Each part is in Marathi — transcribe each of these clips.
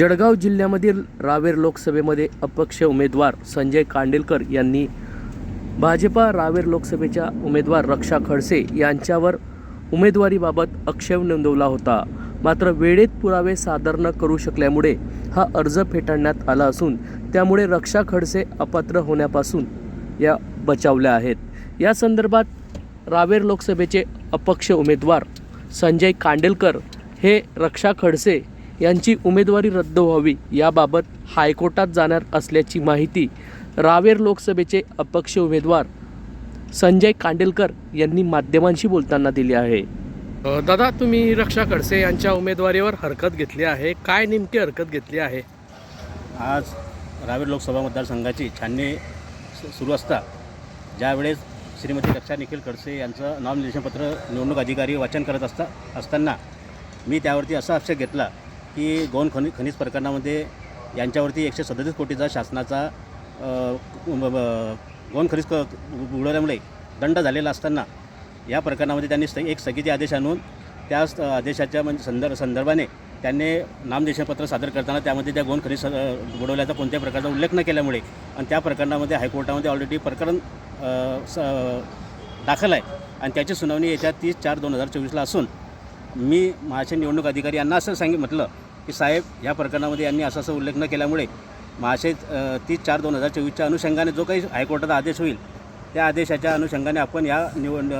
जळगाव जिल्ह्यामधील रावेर लोकसभेमध्ये अपक्ष उमेदवार संजय कांडेलकर यांनी भाजपा रावेर लोकसभेच्या उमेदवार रक्षा खडसे यांच्यावर उमेदवारीबाबत आक्षेप नोंदवला होता. मात्र वेळेत पुरावे सादर न करू शकल्यामुळे हा अर्ज फेटाळण्यात आला असून त्यामुळे रक्षा खडसे अपात्र होण्यापासून या बचावल्या आहेत. या संदर्भात रावेर लोकसभेचे अपक्ष उमेदवार संजय कांडेलकर हे रक्षा खडसे यांची उमेदवारी रद्द व्हावी याबाबत हायकोर्टात जाणार असल्याची माहिती रावेर लोकसभेचे अपक्ष उमेदवार संजय कांडेलकर यांनी माध्यमांशी बोलताना दिली आहे. दादा तुम्ही रक्षा खडसे यांच्या उमेदवारीवर हरकत घेतली आहे. काय नेमकी हरकत घेतली आहे? आज रावेर लोकसभा मतदारसंघाची छाननी सु- सुरू असता. ज्यावेळेस श्रीमती रक्षा निखिल खडसे यांचं नामनिर्देशनपत्र निवडणूक अधिकारी वाचन करत असता असताना मी त्यावरती असा आक्षेप घेतला की गौण खनि खनिज प्रकरणामध्ये यांच्यावरती एकशे सदतीस कोटीचा शासनाचा गोन गौण खनिज क उडवल्यामुळे दंड झालेला असताना या प्रकरणामध्ये त्यांनी स्थ एक स्थगिती आदेश आणून त्या आदेशाच्या म्हणजे संदर्भ संदर्भाने त्यांनी नामनिर्देशनपत्र सादर करताना त्यामध्ये त्या गौण खनिज बुडवल्याचा कोणत्याही प्रकारचा उल्लेख न केल्यामुळे आणि त्या प्रकरणामध्ये हायकोर्टामध्ये ऑलरेडी प्रकरण स- दाखल आहे. आणि त्याची सुनावणी येत्या तीस चार दोन हजार चोवीसला असून मी महाराष्ट्र निवडणूक अधिकारी यांना असं सांगितलं म्हटलं की साहेब या प्रकरणामध्ये यांनी असं असं उल्लेख न केल्यामुळे महाशय तीस चार दोन हजार चोवीसच्या अनुषंगाने जो काही हायकोर्टाचा आदेश होईल त्या आदेशाच्या अनुषंगाने आपण या निवड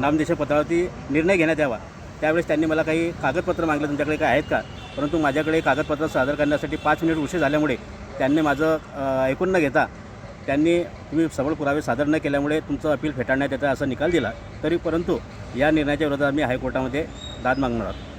नामदेशपत्रावरती निर्णय घेण्यात यावा. त्यावेळेस त्यांनी मला काही कागदपत्र मागले तुमच्याकडे काय आहेत का? परंतु माझ्याकडे कागदपत्र सादर करण्यासाठी पाच मिनिट उशीर झाल्यामुळे त्यांनी माझं ऐकून न घेता त्यांनी तुम्ही सबळ पुरावे सादर न केल्यामुळे तुमचं अपील फेटाळण्यात येतं असा निकाल दिला. तरी परंतु या निर्णयाच्या विरोधात आम्ही हायकोर्टामध्ये दाद मागणार आहोत.